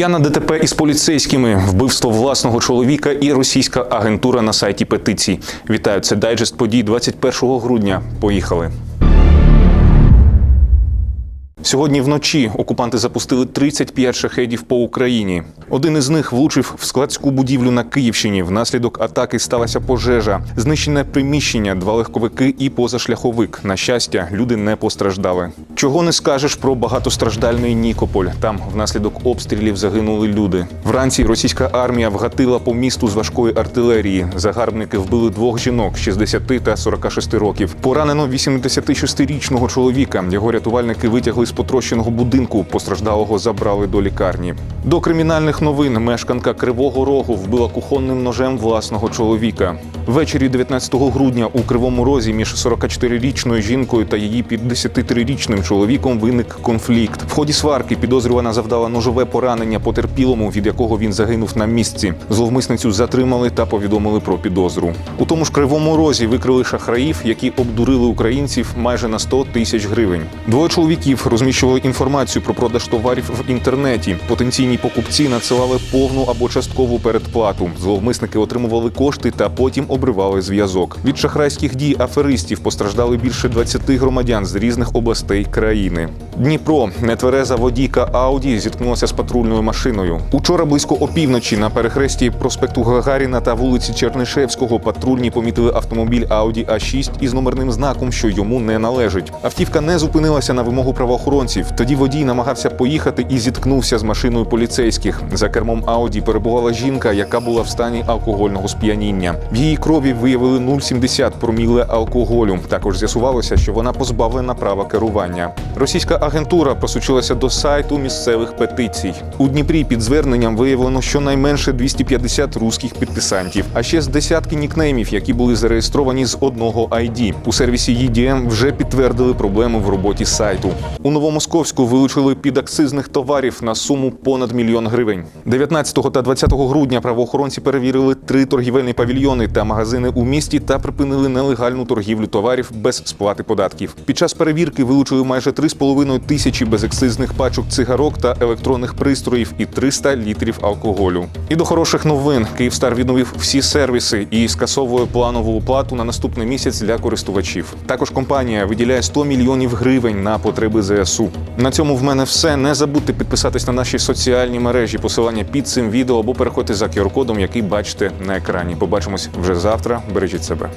П'яна ДТП із поліцейськими, вбивство власного чоловіка і російська агентура на сайті петицій. Вітаю, це дайджест подій 21 грудня. Поїхали. Сьогодні вночі окупанти запустили 35 шахедів по Україні. Один із них влучив в складську будівлю на Київщині. Внаслідок атаки сталася пожежа, знищене приміщення, два легковики і позашляховик. На щастя, люди не постраждали. Чого не скажеш про багатостраждальний Нікополь? Там внаслідок обстрілів загинули люди. Вранці російська армія вгатила по місту з важкої артилерії. Загарбники вбили двох жінок 60 та 46 років. Поранено 86-річного чоловіка. Його рятувальники витягли з потрощеного будинку. Постраждалого забрали до лікарні. До кримінальних новин мешканка Кривого Рогу вбила кухонним ножем власного чоловіка. Ввечері 19 грудня у Кривому Розі між 44-річною жінкою та її 53-річним чоловіком виник конфлікт. В ході сварки підозрювана завдала ножове поранення потерпілому, від якого він загинув на місці. Зловмисницю затримали та повідомили про підозру. У тому ж Кривому Розі викрили шахраїв, які обдурили українців майже на 100 тисяч гривень. Двоє чоловіків розміщували інформацію про продаж товарів в інтернеті. Потенційні покупці надсилали повну або часткову передплату. Зловмисники отримували кошти та потім обривали зв'язок. Від шахрайських дій аферистів постраждали більше 20 громадян з різних областей країни. Дніпро нетвереза водійка Ауді зіткнулася з патрульною машиною. Учора близько опівночі на перехресті проспекту Гагаріна та вулиці Чернишевського патрульні помітили автомобіль Audi A6 із номерним знаком, що йому не належить. Автівка не зупинилася на вимогу правоохоронців. Тоді водій намагався поїхати і зіткнувся з машиною поліцейських. За кермом Ауді перебувала жінка, яка була в стані алкогольного сп'яніння. В її крові виявили 0,70 проміле алкоголю. Також з'ясувалося, що вона позбавлена права керування. Російська агентура просучилася до сайту місцевих петицій. У Дніпрі під зверненням виявлено щонайменше 250 руських підписантів, а ще з десятки нікнеймів, які були зареєстровані з одного ID. У сервісі EDM вже підтвердили проблему в роботі сайту. У Новомосковську вилучили підакцизних товарів на суму понад мільйон гривень. 19 та 20 грудня правоохоронці перевірили три торгівельні павільйони та магазини у місті та припинили нелегальну торгівлю товарів без сплати податків. Під час перевірки вилучили майже 3,5 тисячі безакцизних пачок цигарок та електронних пристроїв і 300 літрів алкоголю. І до хороших новин Київстар відновив всі сервіси і скасовує планову оплату на наступний місяць для користувачів. Також компанія виділяє 100 мільйонів гривень на потреби ЗСУ. На цьому в мене все. Не забудьте підписатись на наші соціальні мережі, посилання під цим відео або переходьте за QR-кодом, який бачите на екрані. Побачимось вже завтра. Бережіть себе.